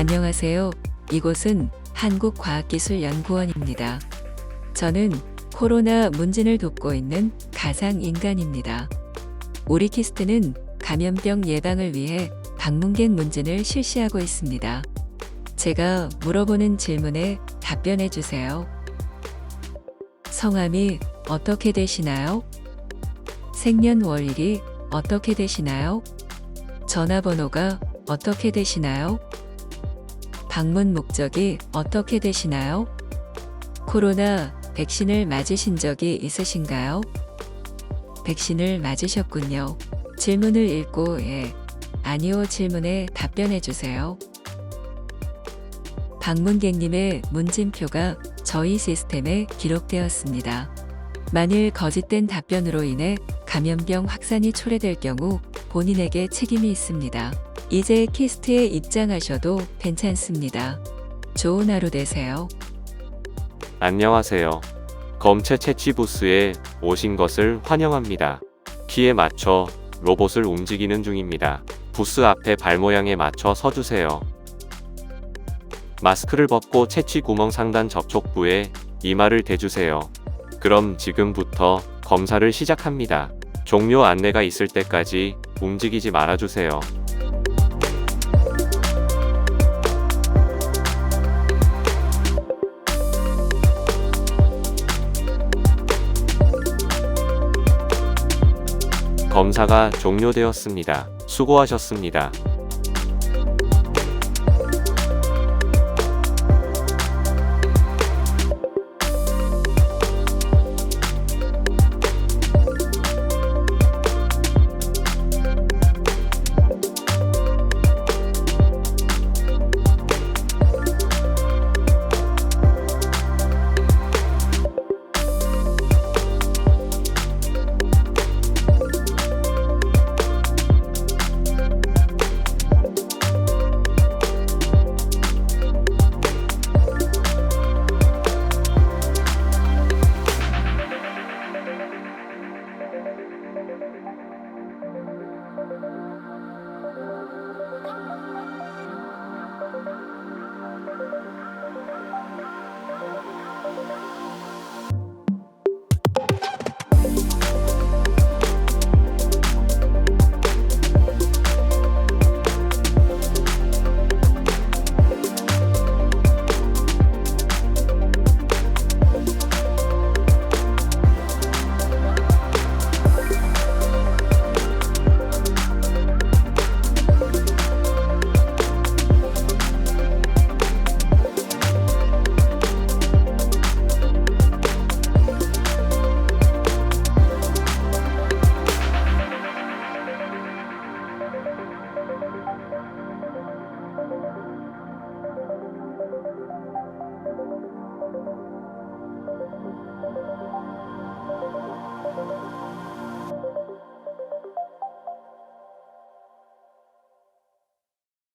안녕하세요. 이곳은 한국과학기술연구원입니다. 저는 코로나 문진을 돕고 있는 가상인간입니다. 오리키스트는 감염병 예방을 위해 방문객 문진을 실시하고 있습니다. 제가 물어보는 질문에 답변해 주세요. 성함이 어떻게 되시나요? 생년월일이 어떻게 되시나요? 전화번호가 어떻게 되시나요? 방문 목적이 어떻게 되시나요? 코로나 백신을 맞으신 적이 있으신가요? 백신을 맞으셨군요. 질문을 읽고 예, 아니요 질문에 답변해 주세요. 방문객님의 문진표가 저희 시스템에 기록되었습니다. 만일 거짓된 답변으로 인해 감염병 확산이 초래될 경우 본인에게 책임이 있습니다. 이제 키스트에 입장하셔도 괜찮습니다. 좋은 하루 되세요. 안녕하세요. 검체 채취 부스에 오신 것을 환영합니다. 키에 맞춰 로봇을 움직이는 중입니다. 부스 앞에 발 모양에 맞춰 서주세요. 마스크를 벗고 채취 구멍 상단 접촉부에 이마를 대주세요. 그럼 지금부터 검사를 시작합니다. 종료 안내가 있을 때까지 움직이지 말아주세요. 검사가 종료되었습니다. 수고하셨습니다.